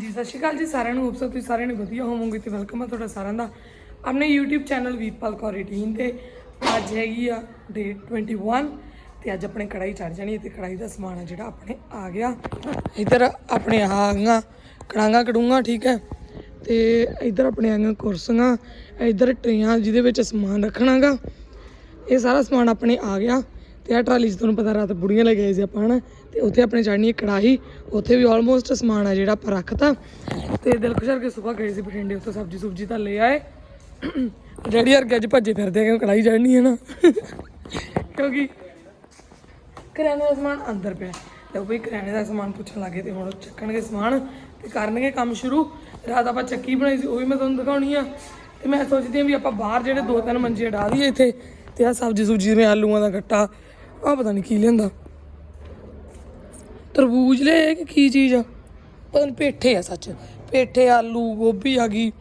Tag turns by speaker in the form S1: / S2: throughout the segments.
S1: ਜੀ ਸਤਿ ਸ਼੍ਰੀ ਅਕਾਲ ਜੀ, ਸਾਰਿਆਂ ਨੂੰ ਹੋਪ ਤੁਸੀਂ ਸਾਰਿਆਂ ਨੇ ਵਧੀਆ ਹੋਵੋਗੇ ਤੇ ਵੈਲਕਮ ਆ ਤੁਹਾਡਾ ਸਾਰਿਆਂ ਦਾ। ਆਪਣੇ YouTube ਚੈਨਲ ਵੀਰਪਾਲ ਕੌਰ 18 ਤੇ ਅੱਜ ਹੈਗੀ ਆ ਡੇ 21 ਤੇ ਅੱਜ ਆਪਣੇ ਕੜਾਈ ਚੜ ਜਾਣੀ ਹੈ ਤੇ ਕੜਾਈ ਦਾ ਸਮਾਨ ਆ ਜਿਹੜਾ ਆਪਣੇ ਆ ਗਿਆ। ਇੱਧਰ ਆਪਣੇ ਆ ਕੜਾਂਗਾ ਕੜੂੰਗਾ ਠੀਕ ਹੈ। ਤੇ ਇੱਧਰ ਆਪਣੇ ਆ ਕੁਰਸੀਆਂ, ਇੱਧਰ ਟਰੇਆਂ ਜਿਹਦੇ ਵਿੱਚ ਸਮਾਨ ਰੱਖਣਾਗਾ। ਇਹ ਸਾਰਾ ਸਮਾਨ ਆਪਣੇ ਆ ਗਿਆ ਤੇ ਆ ਟਰਾਲੀ 'ਚ ਤੁਹਾਨੂੰ ਪਤਾ ਰਾਤ ਬੁੜੀਆਂ ਲੈ ਗਏ ਸੀ ਆਪਾਂ, ਹਨਾ? ਤੇ ਉੱਥੇ ਆਪਣੇ ਚੜਨੀ ਕੜਾਹੀ, ਉੱਥੇ ਵੀ ਆਲਮੋਸਟ ਸਮਾਨ ਆ ਜਿਹੜਾ ਆਪਾਂ ਰੱਖਤਾ। ਤੇ ਦਿਲਖੁਸ਼ ਕਰਕੇ ਸਵੇਰ ਗਏ ਸੀ ਬਠਿੰਡੇ, ਉੱਥੋਂ ਸਬਜੀ ਸੁਬਜੀ ਤਾਂ ਲੈ ਆਏ। ਡੈਡੀ ਯਾਰ ਅੱਜ ਭੱਜੇ ਫਿਰਦੇ ਆ ਕਿਉਂ ਕੜਾਹੀ ਚੜਨੀ ਹੈ ਨਾ? ਕਿਉਂਕਿ ਕਰਿਆਨੇ ਦਾ ਸਮਾਨ ਅੰਦਰ ਪਿਆ। ਤੇ ਉਹ ਵੀ ਕਰਿਆਨੇ ਦਾ ਸਮਾਨ ਪੁੱਛਣ ਲੱਗੇ ਤੇ ਹੁਣ ਉਹ ਚੱਕਣਗੇ ਸਮਾਨ ਤੇ ਕਰਨਗੇ ਕੰਮ ਸ਼ੁਰੂ। ਰਾਤ ਆਪਾਂ ਚੱਕੀ ਬਣਾਈ ਸੀ, ਉਹ ਵੀ ਮੈਂ ਤੁਹਾਨੂੰ ਦਿਖਾਉਣੀ ਆ। ਤੇ ਮੈਂ ਸੋਚਦੀ ਆ ਵੀ ਆਪਾਂ ਬਾਹਰ ਜਿਹੜੇ ਦੋ ਤਿੰਨ ਮੰਜੇ ਢਾ ਦਈਏ ਇੱਥੇ, ਤੇ ਆ ਸਬਜ਼ੀ ਸੁਬਜੀ ਜਿਵੇਂ ਆਲੂਆਂ ਦਾ ਗੱਟਾ ਆ ਪਤਾ ਨਹੀਂ ਕੀ ਲਿਆਂਦਾ। ਤਰਬੂਜ ਲੈ ਕਿ ਕੀ ਚੀਜ਼ ਆ? ਪਤਾ ਨਹੀਂ ਪੇਠੇ ਆ ਸੱਚ। ਪੇਠੇ, ਆਲੂ, ਗੋਭੀ ਆ ਗਈ।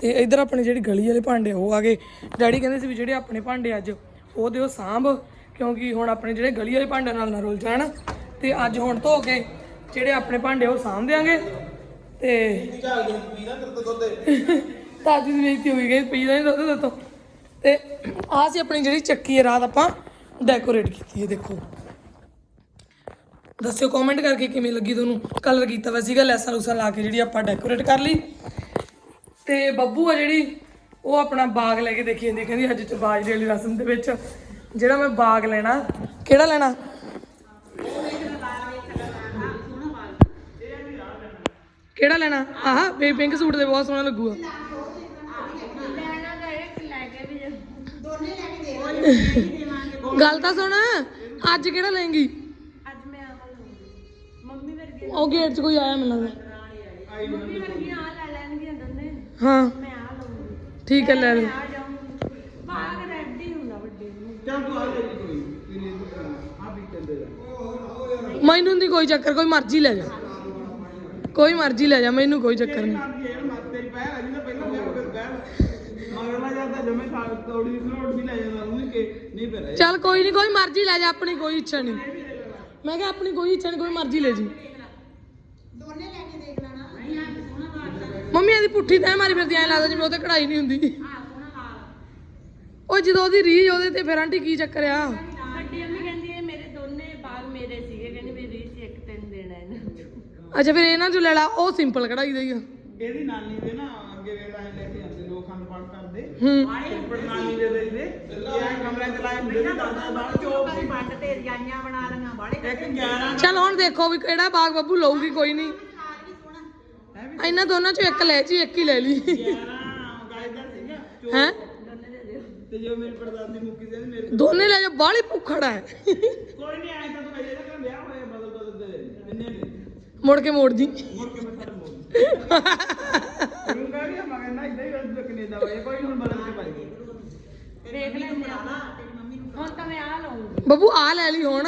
S1: ਤੇ ਇਧਰ ਆਪਣੇ ਜਿਹੜੀ ਗਲੀ ਵਾਲੇ ਭਾਂਡੇ ਆ, ਉਹ ਆ ਗਏ। ਡੈਡੀ ਕਹਿੰਦੇ ਸੀ ਵੀ ਜਿਹੜੇ ਆਪਣੇ ਭਾਂਡੇ ਅੱਜ, ਉਹ ਦਿਓ ਸਾਂਭ, ਕਿਉਂਕਿ ਹੁਣ ਆਪਣੇ ਜਿਹੜੇ ਗਲੀ ਵਾਲੇ ਭਾਂਡਿਆਂ ਨਾਲ ਨਾ ਰੁਲ ਜਾਣ। ਤੇ ਅੱਜ ਹੁਣ ਧੋ ਕੇ ਜਿਹੜੇ ਆਪਣੇ ਭਾਂਡੇ ਉਹ ਸਾਂਭ ਦਿਆਂਗੇ। ਤੇ ਤਾਜੀ ਦੀ ਬੇਇੱਜ਼ਤੀ ਹੋਈ ਗਈ, ਪੀ ਨਹੀਂ ਦੁੱਧ ਦਿੱਤੋ ਤੇ। ਆਹ ਸੀ ਆਪਣੀ ਜਿਹੜੀ ਚੱਕੀ ਹੈ ਰਾਤ ਆਪਾਂ ਡੈਕੋਰੇਟ ਕੀਤੀ ਹੈ ਦੇਖੋ। ਦੱਸਿਓ ਕਮੈਂਟ ਕਰਕੇ ਕਿਵੇਂ ਲੱਗੀ ਤੁਹਾਨੂੰ? ਕਲਰ ਕੀਤਾ ਵਾ ਸੀਗਾ, ਲੈਸਾਂ ਲੂਸਾਂ ਲਾ ਕੇ ਜਿਹੜੀ ਆਪਾਂ ਡੈਕੋਰੇਟ ਕਰ ਲਈ। ਤੇ ਬੱਬੂ ਆ ਜਿਹੜੀ, ਉਹ ਆਪਣਾ ਬਾਗ ਲੈ ਕੇ ਦੇਖੀ ਜਾਂਦੀ, ਕਹਿੰਦੀ ਅੱਜ ਚ ਬਾਜਰੇ ਵਾਲੀ ਰਸਮ ਦੇ ਵਿੱਚ। ਜਿਹੜਾ ਮੈਂ ਬਾਗ ਲੈਣਾ, ਕਿਹੜਾ ਲੈਣਾ? ਕਿਹੜਾ ਲੈਣਾ? ਆਹ ਬੇ ਪਿੰਕ ਸੂਟ ਦੇ ਬਹੁਤ ਸੋਹਣਾ ਲੱਗੂਗਾ। ਗੱਲ ਤਾਂ ਸੁਣ, ਅੱਜ ਕਿਹੜਾ ਲੈਂਗੀ ਉਹ ਗੇਟ 'ਚ ਕੋਈ ਆਇਆ ਮੈਨੂੰ ਲੱਗਦਾ
S2: ਮੰਮੀ ਵਰਗੀਆਂ ਆ ਲੈ ਲੈਣਗੀਆਂ ਦੋਨੇ।
S1: ਹਾਂ।
S2: ਮੈਂ ਆ ਲਊਂਗੀ।
S1: ਠੀਕ ਹੈ ਲੈ ਲੈ
S2: ਆ ਜਾਊਂਗੀ। ਬਾਗ ਰੈਡੀ ਹੁੰਦਾ ਵੱਡੇ ਨੂੰ।
S3: ਚੱਲ ਤੂੰ ਆ ਲੈ ਲਈ ਕੋਈ। ਤੇਰੀ ਆ। ਵੀ ਚੱਲਦੇ ਜਾ
S1: ਮੈਨੂੰ ਨਹੀਂ ਕੋਈ ਚੱਕਰ ਕੋਈ ਮਰਜ਼ੀ ਲੈ ਜਾ। ਕੋਈ ਮਰਜ਼ੀ ਲੈ ਜਾ ਮੈਨੂੰ ਕੋਈ ਚੱਕਰ ਨਹੀਂ
S3: ਕੰਮ ਕੀ ਹੈ ਮੈਂ ਤੇਰੀ ਪਹਿਲ ਆ ਜੀ ਨਾ ਪਹਿਲਾਂ ਮੈਂ ਫਿਰ ਪਹਿਲ ਮਗਰ ਮੈਂ ਜਾਂਦਾ ਜਮੇ ਖਾ ਤੋੜੀ ਫਲੋਟ ਵੀ ਲੈ ਜਾਂਦਾ ਉਹ ਕਿ ਨਹੀਂ ਫਿਰ
S1: ਚੱਲ ਕੋਈ ਨਹੀਂ ਕੋਈ ਮਰਜ਼ੀ ਲੈ ਜਾ ਆਪਣੀ ਕੋਈ ਇੱਛਾ ਨਹੀਂ ਮੈਂ ਕਿਹਾ ਆਪਣੀ ਕੋਈ ਇੱਛਾ ਨਹੀਂ ਕੋਈ ਮਰਜ਼ੀ ਲੈ ਜੀ। ਮੰਮੀ ਇਹਦੀ ਪੁੱਠੀ ਤਾਂ ਮਾਰੀ ਫਿਰਦੀ ਐ ਲੱਗਦਾ ਜਿਵੇਂ ਉਹਤੇ ਕਢਾਈ ਨਹੀਂ ਹੁੰਦੀ। ਉਹ ਜਦੋਂ ਉਹਦੀ ਰੀਝ ਉਹਦੇ ਤੇ ਫਿਰ ਆਂਟੀ ਕੀ ਚੱਕਰ ਆ?
S2: ਵੱਡੀ ਮੰਮੀ ਕਹਿੰਦੀ ਇਹ ਮੇਰੇ ਦੋਨੇ ਬਾਗ ਮੇਰੇ ਸੀਗੇ ਕਹਿੰਦੀ ਮੇਰੀ ਰੀਸ ਇੱਕ ਤਿੰਨ ਦੇਣਾ ਇਹਨਾਂ ਨੂੰ।
S1: ਅੱਛਾ ਫਿਰ ਇਹਨਾਂ ਚੋਂ ਲੈ ਲਾ ਉਹ ਸਿੰਪਲ ਕਢਾਈ ਦਾ ਹੀ ਆ।
S3: ਇਹਦੀ ਨਾਨੀ ਦੇ ਨਾ ਅੱਗੇ ਵੇੜਾ ਲੈ ਕੇ ਆਉਂਦੇ ਲੋਕ ਖੰਡ ਪਾਠ ਕਰਦੇ।
S1: ਹੂੰ।
S3: ਉੱਪਰ ਨਾਨੀ ਦੇ ਦੇ ਦੇ। ਇਹ ਕਮਰੇ ਚ ਲਾਏ ਹੁੰਦੇ ਦਾਦਾ ਬਾਹਰ ਚੋਪ ਸੀ।
S2: ਪੰਡ ਤੇ ਰਜਾਈਆਂ ਬਣਾ ਲਈਆਂ ਬਾੜੇ
S3: ਇੱਕ 11
S1: ਚੱਲ ਹੁਣ ਦੇਖੋ ਵੀ ਕਿਹੜਾ ਬਾਗ ਬੱਬੂ ਲਊਗੀ ਕੋਈ ਨਹੀਂ। ਇਹਨਾਂ ਦੋਨਾਂ ਚੋਂ ਇੱਕ ਲੈ ਜੀ, ਇੱਕ ਹੀ ਲੈ ਲਈ।
S3: 11
S1: ਹੈ?
S3: ਤੇ ਜੋ ਮੇਰੀ ਪਰਦਾਦੀ ਮੁੱਕੀ ਸੀ ਮੇਰੇ
S1: ਦੋਨੇ ਲੈ ਜਾ ਬਾਹਲੀ ਭੁੱਖੜ ਹੈ।
S3: ਕੋਈ ਨਹੀਂ ਆਇਆ ਤਾਂ ਤੂੰ ਕਹਿੰਦਾ ਕਿ ਵਿਆਹ ਹੋਇਆ ਬਦਲ ਬਦਲ ਦੇ ਇੰਨੇ
S1: ਮੁੜ ਕੇ ਮੋੜ ਜੀ।
S3: ਮੁੜ ਕੇ ਮੈਂ ਖਤਮ ਹੋ ਤੂੰ ਕਹਿ ਮੈਂ ਕਹਿੰਦਾ ਇਦਾਂ ਹੀ ਗੱਲ ਕੈਨੇਡਾ ਹੋਇਆ ਕੋਈ ਹੁਣ ਬਦਲ ਕੇ ਪਾਈ
S2: ਦੇਖ ਲੈਂਦੇ ਆ ਹੁਣ ਤਾਂ ਮੈਂ ਆ ਲਊਂਗੀ
S1: ਬੱਬੂ ਆ ਲੈ ਲਈ ਹੁਣ।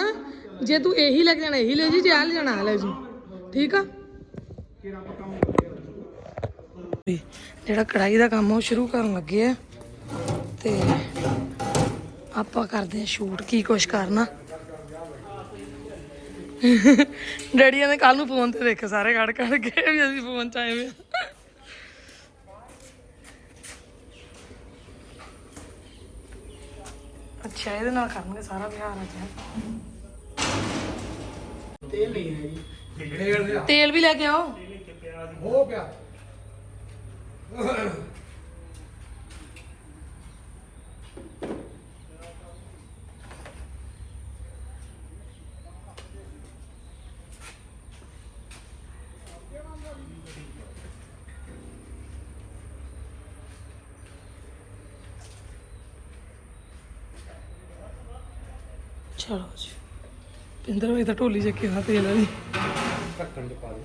S1: ਜੇ ਤੂੰ ਇਹੀ ਲੈ ਜਾਣਾ, ਇਹੀ ਲੈ ਜੀ, ਜੇ ਆ ਲੈ ਜਾਣਾ ਆ ਲੈ ਜੀ। ਠੀਕ ਆ?
S3: ਕਿਹੜਾ
S1: ਵੀ ਜਿਹੜਾ ਕੜਾਈ ਦਾ ਕੰਮ ਉਹ ਸ਼ੁਰੂ ਕਰਨ ਲੱਗੇ ਆ। ਤੇ ਆਪਾਂ ਕਰਦੇ ਆ ਸ਼ੂਟ ਕੀ ਕੁਛ ਕਰਨਾ। ਡੈਡੀਆਂ ਨੇ ਕੱਲ ਨੂੰ ਫੋਨ ਤੇ ਦੇਖੇ ਸਾਰੇ ਕੱਢ ਕੱਢ ਕੇ ਵੀ ਅਸੀਂ ਫੋਨ ਚ ਆਏ ਵੇ ਅੱਛਾ ਇਹਦੇ ਨਾਲ ਕਰਨਗੇ ਸਾਰਾ ਵਿਹਾਰ ਅੱਜ
S3: ਤੇਲ ਨਹੀਂ ਹੈਗੀ
S1: ਤੇਲ ਵੀ ਲੈ ਕੇ ਆਓ।
S3: ਹੋ ਪਿਆ
S1: ਚਲੋ ਜੀ। ਪਿੰਦਰ ਵੀ ਤਾਂ ਢੋਲੀ ਚੱਕੀ ਹੋਣਾ ਤੇਲ ਵਾਲੀ
S3: ਢੱਕਣ ਚ ਪਾ ਦੇ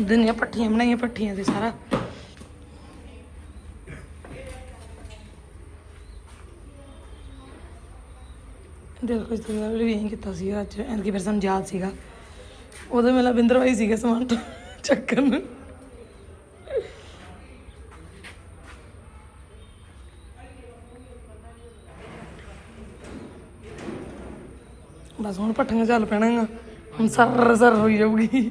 S1: ਦੁਨੀਆ ਪੱਠੀਆਂ, ਬਣਾਈਆਂ ਪੱਠੀਆਂ ਤੇ ਸਾਰਾ। ਦਿਲ ਕੁਝ ਤਾਂ ਵੀ ਇਹੀ ਕੀਤਾ ਸੀ ਅੱਜ ਐਨਕੀ ਫਿਰ ਸਾਨੂੰ ਯਾਦ ਸੀਗਾ। ਉਦੋਂ ਮੇਲਾ ਬਿੰਦਰ ਭਾਈ ਸੀਗੇ ਸਮਾਨ ਤੋਂ ਚੱਕਣ ਬਸ ਹੁਣ ਪੱਠੀਆਂ ਚੱਲ ਪੈਣਾਗਾ ਹੁਣ ਸਰ ਸਰ ਹੋਈ ਜਾਊਗੀ।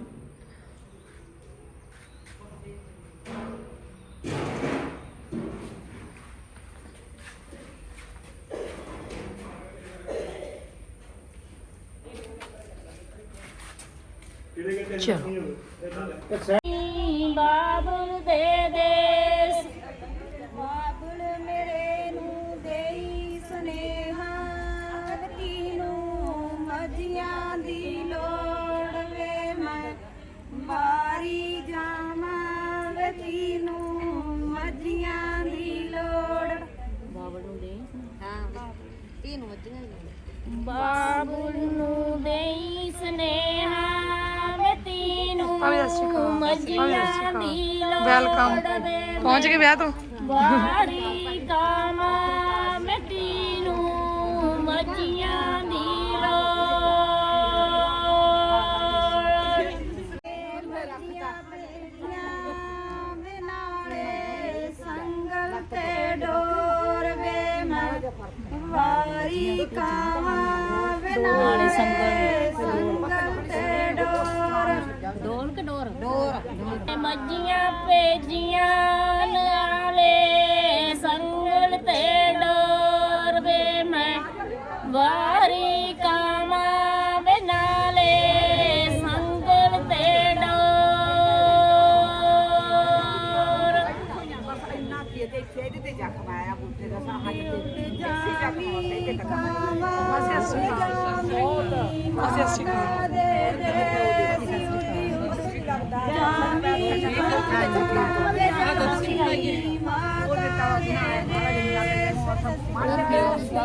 S4: ਚਲੋ।
S5: ਬਾਬਲ ਦੇ ਦੇਸ ਬਾਬਲ ਮੇਰੇ ਨੂੰ ਦੇਈ ਸਨੇਹਾ ਨੂੰ ਮਜੀਆਂ ਦੀ ਲੋੜ ਵੇ ਮੈਂ ਮਾਰੀ ਜਾਵਾਂ ਵੇ ਨੂੰ ਮਜੀਆਂ ਦੀ ਲੋੜ। ਬਾਬਲ ਨੂੰ ਦੇਈ ਹਾਂ ਤੀਨੂੰ ਮਜੀਆਂ ਬਾਬਲ
S4: ਵੈਲਕਮ।
S5: ਵੇ
S4: ਪਹੁੰਚ ਗਏ ਵਿਆਹ ਤੋਂ?
S5: ਵਾਰੀ ਕਾਮਾ ਮਿੱਟੀ ਨੂੰ ਮੱਜੀਆਂ ਦੀ ਵੇ ਵਾਰੀ ਕਾਮਾ ਬਿਨਾਲੇ ਸੰਗਲ ਸੰਗਲ ਡੋਰ ਮੱਜੀਆਂ ਭੇਜੀਆਂ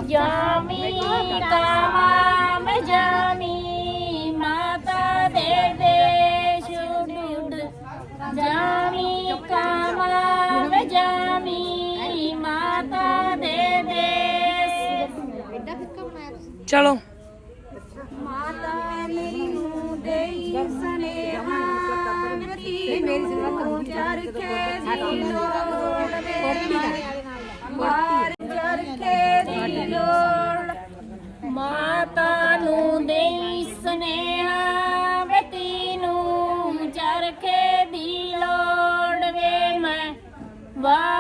S5: ਜਾਮੀ ਕਾਮਾ ਮੈਂ ਜਾਮੀ ਮਾਤਾ ਦੇ ਦੇਸ਼ ਡੁੱਡ ਜਾਮੀ ਕਾਮਾ ਮੈਂ ਜਾਮੀ ਮਾਤਾ ਦੇ ਦੇਸ਼
S4: ਚਲੋ
S5: ਮਾਤਾ ਨੂੰ ਦੇਈ ਸੁਨੇਹਾ ਵੇ ਤੀਨੂੰ ਚਰਖੇ ਦੀ ਲੋੜ ਵੇ ਮੈਂ ਵਾਰੀ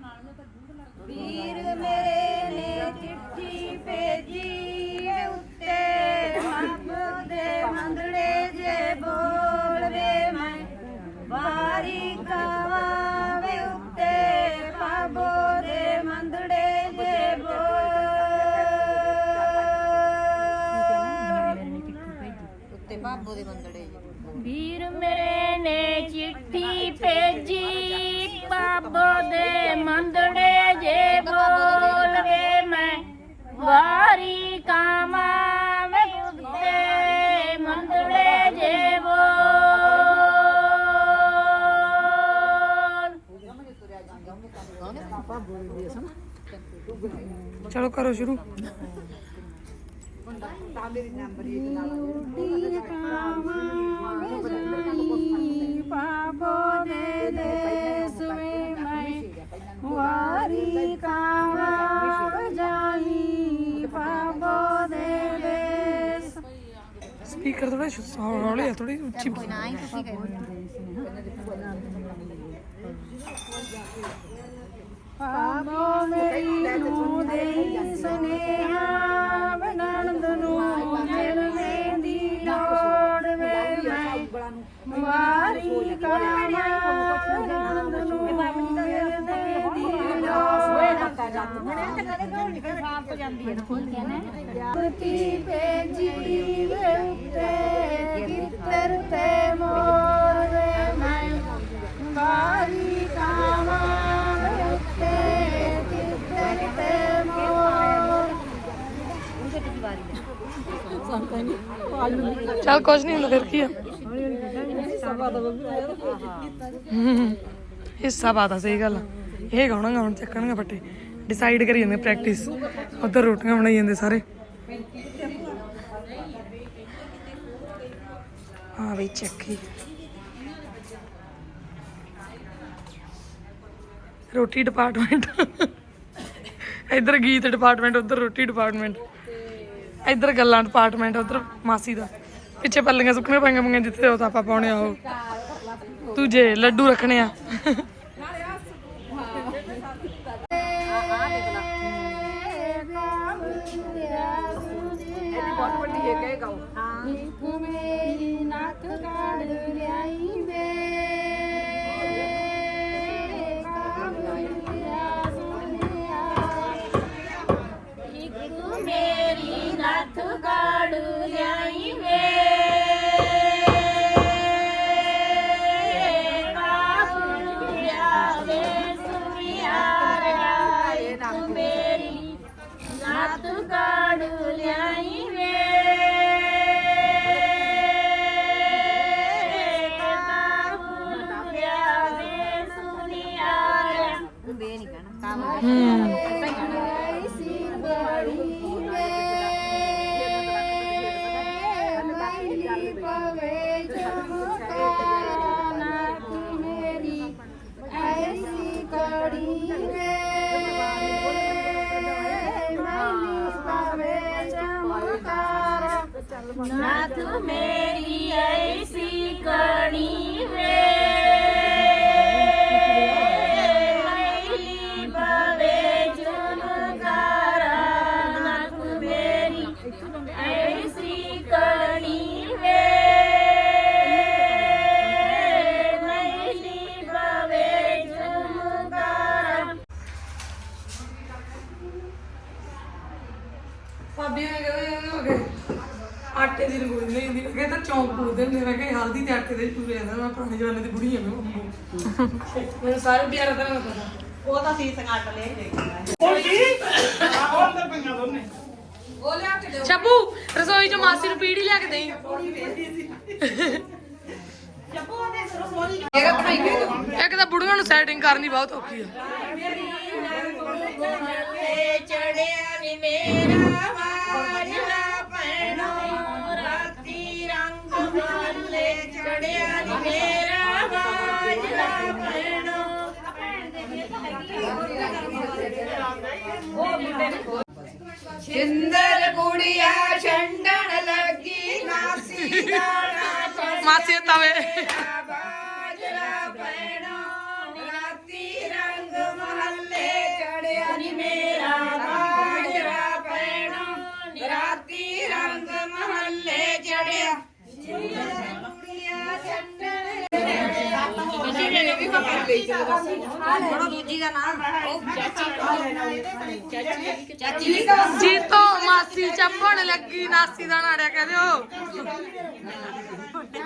S5: ਨਾਲ ਵੀਰ ਮੇਰੇ
S4: ਚਲੋ ਕਰੋ ਸ਼ੁਰੂ।
S5: ਪਾਪੋ ਦੇ ਦੇਸ ਵੇ ਮੈਂ ਵਾਰੀ ਕਾਵਾ ਜਾਈ ਪਾਪੋ ਦੇ ਦੇਸ
S4: ਸਪੀਕਰ ਥੋੜਾ ਹੌਲੀ ਆ ਥੋੜੀ ਉੱਚੀ ਪਾਪੋ ਮੇਰੀ ਨੂੰ ਦੇ ਸੁਨੇਹਾ ਬਨੰਦ ਨੂੰ ਮਿਲਵੇ ਦੀ ਲੋੜ ਵੇ ਮੈਂ ਵਾਰੀ ਕਾਮਾ ਨੂੰ ਮਿਲਵੇ ਦੀ ਲੋੜ ਤੀ ਭੇਜੀ ਵੇ ਉੱਤੇ ਤੇ ਮੋਰ ਮੈਂ ਵਾਰੀ ਕਾਮਾ
S1: ਚੱਲ ਕੁਝ ਨਹੀਂ ਹੁੰਦਾ ਫਿਰ ਕੀ ਆ। ਹਮ, ਹਿੱਸਾ ਪਾਤਾ ਸਹੀ ਗੱਲ ਆ। ਇਹ ਗਾਉਣਾ ਗਾਉਣ ਚੱਕਣਗੇ ਫੱਟੇ ਡਿਸਾਈਡ ਕਰੀ ਜਾਂਦੇ ਪ੍ਰੈਕਟਿਸ ਉਧਰ ਰੋਟੀਆਂ ਬਣਾਈ ਜਾਂਦੇ ਸਾਰੇ। ਹਾਂ ਬਈ ਚੱਕੀ। ਰੋਟੀ ਡਿਪਾਰਟਮੈਂਟ ਇੱਧਰ ਗੀਤ ਡਿਪਾਰਟਮੈਂਟ ਉੱਧਰ ਰੋਟੀ ਡਿਪਾਰਟਮੈਂਟ ਇੱਧਰ ਗੱਲਾਂ ਡਿਪਾਰਟਮੈਂਟ ਉਧਰ ਮਾਸੀ ਦਾ। ਪਿੱਛੇ ਪੱਲੀਆਂ ਸੁੱਕਣੀਆਂ ਪਾਈਆਂ ਮੰਗੀਆਂ ਜਿੱਥੇ ਉਹ ਤਾਂ ਆਪਾਂ ਪਾਉਣੇ ਆ ਉਹ। ਦੂਜੇ ਲੱਡੂ ਰੱਖਣੇ ਆ। Amém. ਸਾਰੇ ਪਿਆਰਾ ਤਰ੍ਹਾਂ ਦਾ ਪਤਾ।
S2: ਉਹ ਤਾਂ ਸੀਸ ਕੱਟ ਲਏ। ਦੇਖਣਾ
S3: ਹੁਣ ਕੀ ਆਹ ਅੰਦਰ ਪਈਆਂ ਦੋਨੇ।
S1: ਸ਼ੱਬੂ ਰਸੋਈ ਚ ਮਾਸੀ ਨੂੰ ਪੀੜੀ ਲਿਆ ਕੇ ਦੇਈ। ਇੱਕ ਤਾਂ ਬੁੜੀਆਂ ਨੂੰ ਸੈਟਿੰਗ ਕਰਨੀ ਬਹੁਤ ਔਖੀ ਆ।
S4: ਤੇ ਚੜਿਆ ਨੀ ਮੇਰਾ। ਸਿੰਦਰ ਕੁੜੀਆ ਛੰਡਣ ਲੱਗੀ ਨਾਸੀ ਦਾਣਾ
S1: ਮਾਸੀ ਤਵੇ
S4: ਬਾਜਰਾ ਪੈਣੋ ਰਾਤੀ ਰੰਗ ਮਹੱਲੇ ਚੜਿਆ ਨੀ ਮੇਰਾ ਬਾਜਰਾ ਪੈਣੋ ਰਾਤੀ ਰੰਗ ਮਹੱਲੇ ਚੜਿਆ।
S5: ਦੂਜੀ ਦਾ ਨਾਮ ਉਹ
S1: ਜੀਤੋ ਮਾਸੀ ਚੱਪਣ ਲੱਗੀ ਨਾਸੀ ਦਾ ਨਾੜਿਆ ਕਹਿੰਦੇ ਉਹ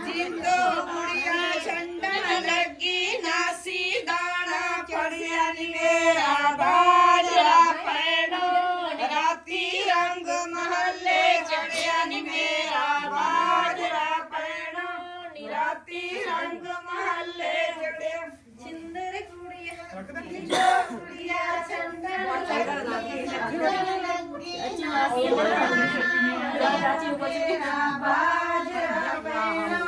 S4: ਜਿੰਦੋ ਕੁੜੀਆਂ ਛੰਡਣ ਲੱਗੀ ਨਾਸੀ ਦਾਣਾ ਚੜਿਆ ਨੀ ਮੇਰਾ ਬਾਜਰਾ ਕੁੜੀਆਂ ਕੁੜੀਆਂ ਛੰਡਣ ਲੱਗੀ ਬਾਜਰਾ ਪੈਣੋ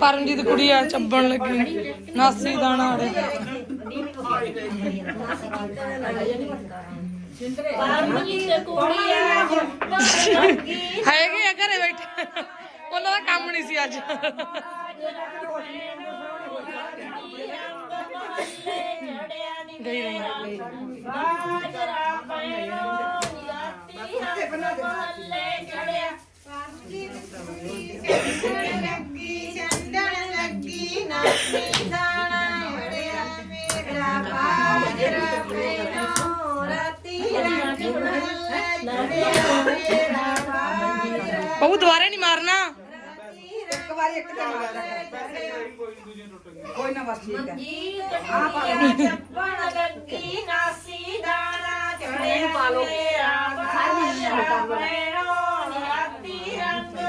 S5: ਪਰਮਜੀਤ
S1: ਕੁੜੀ ਆ, ਚੱਬਣ ਲੱਗੀ। ਨਾਸੀ ਦਾਣਾ ਵਾਲੇ
S4: ਪਰਮਜੀਤ
S1: ਹੈਗੇ ਘਰੇ ਬੈਠੇ। ਉਹਨਾਂ ਦਾ ਕੰਮ ਨਹੀਂ ਸੀ ਅੱਜ। ਗਈ ਰਹੀ
S4: ਬਾਜਰਾ ਪੈਣੋ
S5: ਇੱਕ ਵਾਰੀ ਇੱਕ ਤਾਂ
S3: ਕੋਈ ਨਾ ਬਸ ਠੀਕ ਹੈ।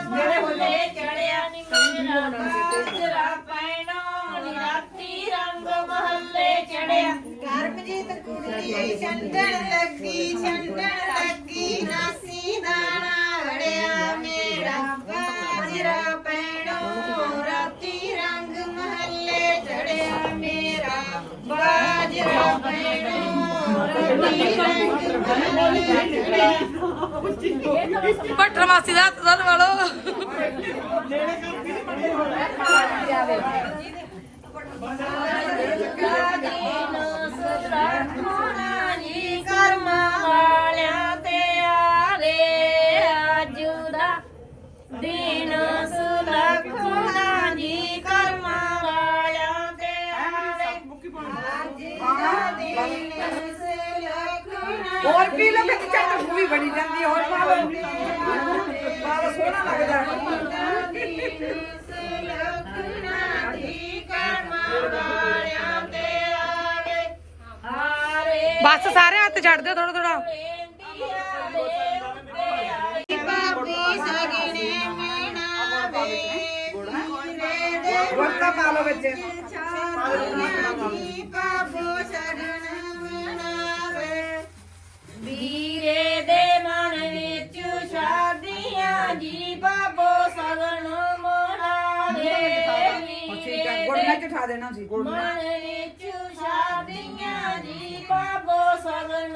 S4: ਮੇਰਾ ਮੇਰਾ ਚੜਿਆ।
S5: ਕਰਮਜੀਤ ਕੁੜੀ ਚੰਦਣ ਲੱਗੀ ਚੰਦਣ ਰਾਤੀ ਰੰਗ ਮਹੱਲੇ ਚੜਿਆ
S1: ਮਾਸੀ ਦਾ ਹੱਥ ਦਾ ਵਾਲੋ
S4: ਜੀ ਕਰਮਾਂ ਵਾਲਿਆਂ ਤੇ ਆਵੇ। ਅੱਜ ਦਾ ਦਿਨ
S5: ਹੋਰ ਪੀ ਲੋ ਕਿ ਚੱਟ ਮੂਵੀ ਬਣੀ ਜਾਂਦੀ ਹੋਰ ਪਾ ਲੋ ਪਾ ਲੋ ਸੋਹਣਾ ਲੱਗਦਾ
S4: ਹਾਰੇ
S1: ਬਸ ਸਾਰੇ ਹੱਥ ਛੱਡ ਦਿਓ ਥੋੜਾ ਥੋੜਾ
S6: ਵਰਤਾ ਪਾ ਵਿੱਚ।
S5: ਛਾਤੀ ਬਾਬੂ ਸਗਣ
S4: ਵੀਰੇ ਦੇ ਮਨ ਵਿੱਚ ਸ਼ਾਦੀਆਂ ਜੀ ਬਾਬੋ ਸਗਨ
S6: ਗੁੜ
S4: ਵੀਰੇ
S6: ਨਾਲ
S4: ਦੇ
S6: ਚਠਾ ਦੇਣਾ ਸੀ।
S4: ਮਨ ਵਿੱਚ ਸ਼ਾਦੀਆਂ ਜੀ ਬਾਬੋ ਸਗਨ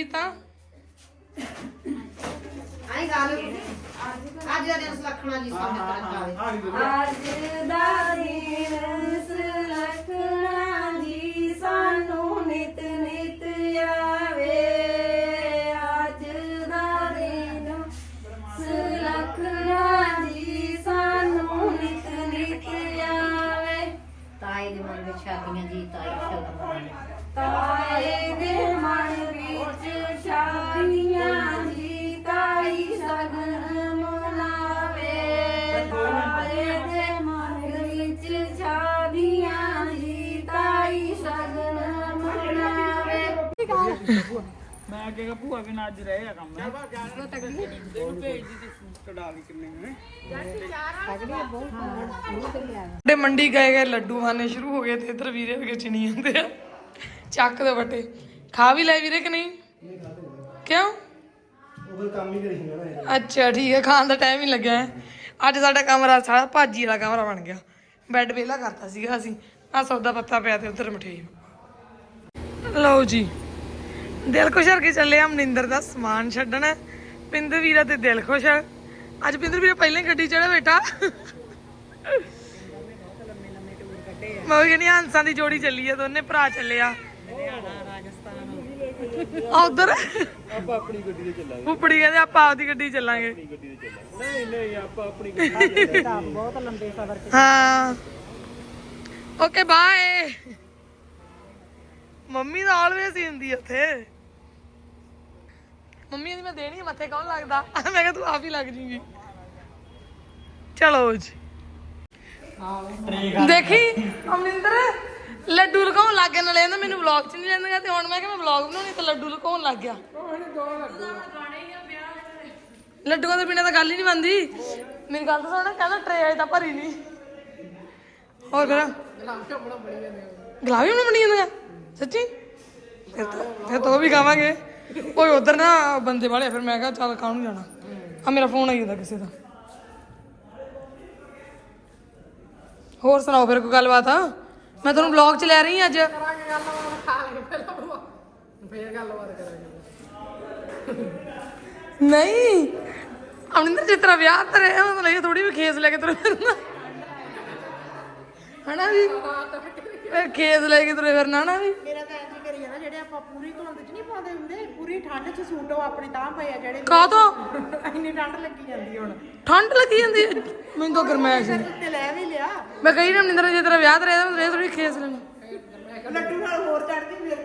S1: ਹੁੰਦੀ ਗੀਤਾਂ
S3: ਆਈ ਗੱਲ। ਅੱਜ ਦਾ ਦਿਨ ਸੁਲੱਖਣਾ ਜੀ ਸਾਡੇ ਤਰ੍ਹਾਂ
S4: ਅੱਜ ਦਾ ਦਿਨ ਸੁਲਖਣਾ ਜੀ ਸਾਨੂੰ ਨਿਤ ਨਿਤ ਆਵੇ। ਅੱਜ ਦਾ ਦਿਨ ਸੁਲਖਣਾ ਜੀ ਸਾਨੂੰ ਨਿਤ ਨਿਤ ਆਵੇ।
S3: ਤਾਏ ਦੇ ਮਨ ਵਿੱਚ ਸ਼ਾਦੀਆਂ ਜੀ ਤਾਈ ਸ਼ਗਨ
S4: ਤਾਏ ਦੇ ਮਨ ਵਿੱਚ ਸ਼ਾਦੀਆਂ ਜੀ ਤਾਈ ਸਗਨ ਮਨਾਵੇ ਤਾਏ ਦੇ ਮਨ ਵਿੱਚ ਸ਼ਾਦੀਆਂ ਜੀ ਤਾਈ ਸਗਨ ਮਨਾਵੇ
S7: ਮੈਂ ਕਿਹਾ ਭੂਆ ਵੀ ਨਾ ਅੱਜ ਰਹੇ ਆ ਕੰਮ। ਕਢਾ ਵੀ ਕਿੰਨੇ ਨੇ
S1: ਤੇ ਮੰਡੀ ਗਏ ਗਏ ਲੱਡੂ ਖਾਣੇ ਸ਼ੁਰੂ ਹੋ ਗਏ ਤੇ ਇਧਰ ਵੀਰੇ ਵਗੇ ਚਣੀ ਜਾਂਦੇ ਆ ਚੱਕ ਦੇ ਵੱਟੇ ਖਾ ਵੀ ਲੈ ਵੀਰੇ ਕਿ ਨਹੀਂ? ਕਿਉਂ?
S7: ਉਹ ਕੰਮ ਹੀ ਕਰੀ ਜਾਣਾ
S1: ਅੱਛਾ ਠੀਕ ਹੈ ਖਾਣ ਦਾ ਟਾਈਮ ਹੀ ਲੱਗਿਆ ਹੈ। ਅੱਜ ਸਾਡਾ ਕਮਰਾ ਸਾਰਾ ਭਾਜੀ ਵਾਲਾ ਕਮਰਾ ਬਣ ਗਿਆ। ਬੈੱਡ ਵਿਹਲਾ ਕਰਤਾ ਸੀਗਾ ਅਸੀਂ। ਆ ਸੌਦਾ ਪੱਤਾ ਪਿਆ ਤੇ ਉਧਰ ਮਠਿਆਈ। ਲਓ ਜੀ। ਦਿਲ ਖੁਸ਼ ਕਰਕੇ ਚੱਲੇ ਆ ਮਨਿੰਦਰ ਦਾ ਸਮਾਨ ਛੱਡਣ। ਪਿੰਦਰ ਵੀਰਾ ਤੇ ਦਿਲ ਖੁਸ਼ ਆ। ਅੱਜ ਪਿੰਦਰ ਵੀਰਾ ਪਹਿਲਾਂ ਹੀ ਗੱਡੀ ਚੜਾ ਬੇਟਾ ਮੈਂ ਵੀ ਕਹਿੰਦੀ ਹਾਂ, ਹੰਸਾਂ ਦੀ ਜੋੜੀ ਚੱਲੀ ਆ ਦੋਨੇ ਭਰਾ ਚੱਲੇ ਆ। ਆ ਉਧਰ?
S7: ਆਪਾਂ ਆਪਣੀ ਗੱਡੀ ਤੇ ਚੱਲਾਂਗੇ।
S1: ਫੁੱਫੜੀ ਕਹਿੰਦੇ ਆਪਾਂ ਆਪਦੀ ਗੱਡੀ 'ਚ ਚੱਲਾਂਗੇ।
S7: ਨਹੀਂ ਨਹੀਂ ਆਪਾਂ ਆਪਣੀ ਗੱਡੀ ਤੇ
S1: ਹਾਂ। ਓਕੇ ਬਾਏ ਮੰਮੀ ਦਾ ਆਲਵੇਸ ਹੀ ਹੁੰਦੀ ਆ ਉੱਥੇ। ਮੰਮੀ ਦੀ ਮੈਂ ਦੇਣੀ ਆ, ਮੱਥੇ ਕੌਣ ਲੱਗਦਾ? ਮੈਂ ਕਿਹਾ ਤੂੰ ਆਪ ਹੀ ਲੱਗ ਜੂਗੀ। ਚਲੋ ਜੀ। ਦੇਖੀ ਅਮਰਿੰਦਰ? ਲੱਡੂ ਲਗਾਉਣ ਲੱਗ ਗਿਆ, ਨਾਲੇ ਕਹਿੰਦਾ ਮੈਨੂੰ ਵਲੌਗ 'ਚ ਨਹੀਂ ਲੈਂਦਾ ਤੇ ਹੁਣ ਮੈਂ ਕਿਹਾ ਮੈਂ ਵਲੌਗ ਬਣਾਉਣੀ ਤੇ ਲੱਡੂ ਲਗਾਉਣ ਲੱਗ ਗਿਆ। ਲੱਡੂਆਂ ਤੋਂ ਬਿਨਾਂ ਤਾਂ ਗੱਲ ਹੀ ਨਹੀਂ ਬਣਦੀ। ਮੇਰੀ ਗੱਲ ਤਾਂ ਸੁਣ, ਕਹਿੰਦਾ ਟਰੇ ਅਜੇ ਤਾਂ ਭਰੀ ਨਹੀਂ। ਹੋਰ ਫਿਰ? ਗੁਲਾਬੀ ਬਣੀ ਜਾਂਦੀਆਂ ਸੱਚੀ? ਫਿਰ ਤਾਂ ਫਿਰ ਤਾਂ ਉਹ ਵੀ ਖਾਵਾਂਗੇ। ਓਏ ਉਧਰ ਨਾ ਬੰਦੇ ਵਾਲੇ ਫਿਰ ਮੈਂ ਕਿਹਾ ਚੱਲ ਕਾਹਨੂੰ ਜਾਣਾ। ਆ ਮੇਰਾ ਫੋਨ ਆਈ ਜਾਂਦਾ ਕਿਸੇ ਦਾ। ਹੋਰ ਸੁਣਾਓ, ਫਿਰ ਕੋਈ ਗੱਲਬਾਤ ਆ? ਮੈਂ ਤੁਹਾਨੂੰ ਵਲੌਗ 'ਚ ਲੈ ਰਹੀ ਹਾਂ ਅੱਜ। ਨਹੀਂ ਅਮਰਿੰਦਰ ਜਿਸ ਤਰ੍ਹਾਂ ਵਿਆਹ ਤੇ ਰਿਹਾ ਮਤਲਬ ਇਹ ਥੋੜੀ ਵੀ ਖੇਸ ਲੈ ਕੇ ਤੁਰੇ ਹਨਾ ਵੀ
S2: ਮੇਰਾ ਤਾਂ ਇੰਜ ਕਰੀ ਜਾਣਾ ਜਿਹੜੇ ਆਪਾਂ ਪੂਰੀ ਧੁੰਦ ਚ ਨਹੀਂ ਪਾਉਂਦੇ ਹੁੰਦੇ ਪੂਰੀ ਠੰਡ ਚ ਸੂਟ ਆਪਣੇ ਤਾਂ ਪਏ ਆ ਜਿਹੜੇ
S1: ਕਾਹਤੋਂ?
S2: ਇੰਨੀ ਠੰਡ ਲੱਗੀ ਜਾਂਦੀ ਹੁਣ।
S1: ਠੰਡ ਲੱਗੀ ਜਾਂਦੀ ਮੈਨੂੰ ਤਾਂ ਗਰਮੈਸ਼ ਹੈ।
S2: ਤੇ ਲੈ ਵੀ ਲਿਆ।
S1: ਮੈਂ ਕਹੀ ਨਾ ਮਨਿੰਦਰ ਜੇ ਤੇਰਾ ਵਿਆਹ ਤੇ ਰਹਿਦਾ ਮੈਂ ਥੋੜੀ ਖੇਸ ਲੈਣੀ। ਲੱਡੂ ਨਾਲ ਹੋਰ ਚੜਦੀ ਫਿਰ।